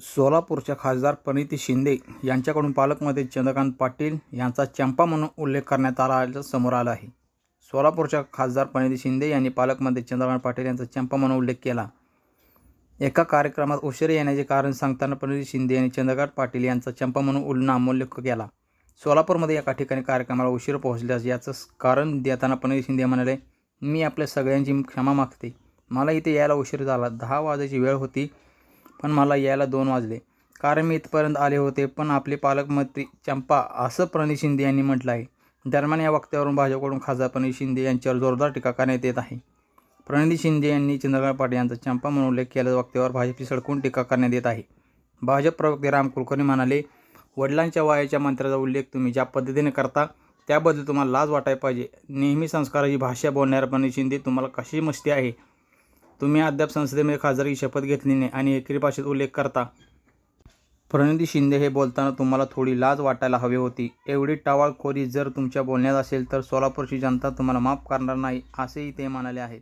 सोलापूरच्या खासदार प्रणिती शिंदे यांच्याकडून पालकमंत्री चंद्रकांत पाटील यांचा चंपा म्हणून उल्लेख करण्यात आला समोर आला आहे. सोलापूरच्या खासदार प्रणिती शिंदे यांनी पालकमंत्री चंद्रकांत पाटील यांचा चंपा म्हणून उल्लेख केला. एका कार्यक्रमात उशीर येण्याचे कारण सांगताना प्रणिती शिंदे यांनी चंद्रकांत पाटील यांचा चंपा म्हणून उल नामोल्लेख केला. सोलापूरमध्ये एका ठिकाणी कार्यक्रमाला उशीर पोहोचल्यास याचं कारण देताना प्रणिती शिंदे म्हणाले मी आपल्या सगळ्यांची क्षमा मागते. मला इथे यायला उशीर झाला. दहा वाजायची वेळ होती. पण मला यायला दोन वाजले. कारण मी इथपर्यंत आले होते पण आपले पालकमंत्री चंपा असं प्रणित शिंदे यांनी म्हटलं आहे. दरम्यान या वक्त्यावरून भाजपकडून खासदार प्रणित शिंदे यांच्यावर जोरदार टीका करण्यात येत आहे. प्रणित शिंदे यांनी चंद्रकांत पाटील यांचा चंपा म्हणून उल्लेख केल्याच्या वक्त्यावर भाजपची सडकून टीका करण्यात येत आहे. भाजप प्रवक्ते राम कुलकर्णी म्हणाले वडिलांच्या वयाच्या मंत्र्याचा उल्लेख तुम्ही ज्या पद्धतीने करता त्याबद्दल तुम्हाला लाज वाटायला पाहिजे. नेहमी संस्काराची भाषा बोलणाऱ्या प्रणित शिंदे तुम्हाला कशी मस्ती आहे तुम्ही अद्याप संसदेमध्ये खासदारकी शपथ घेतली नाही आणि एकरी भाषेत उल्लेख करता. प्रणिती शिंदे हे बोलताना तुम्हाला थोडी लाज वाटायला हवी होती. एवढी टावाळखोरी जर तुमच्या बोलण्यात असेल तर सोलापूरची जनता तुम्हाला माफ करणार नाही असेही ते म्हणाले आहेत.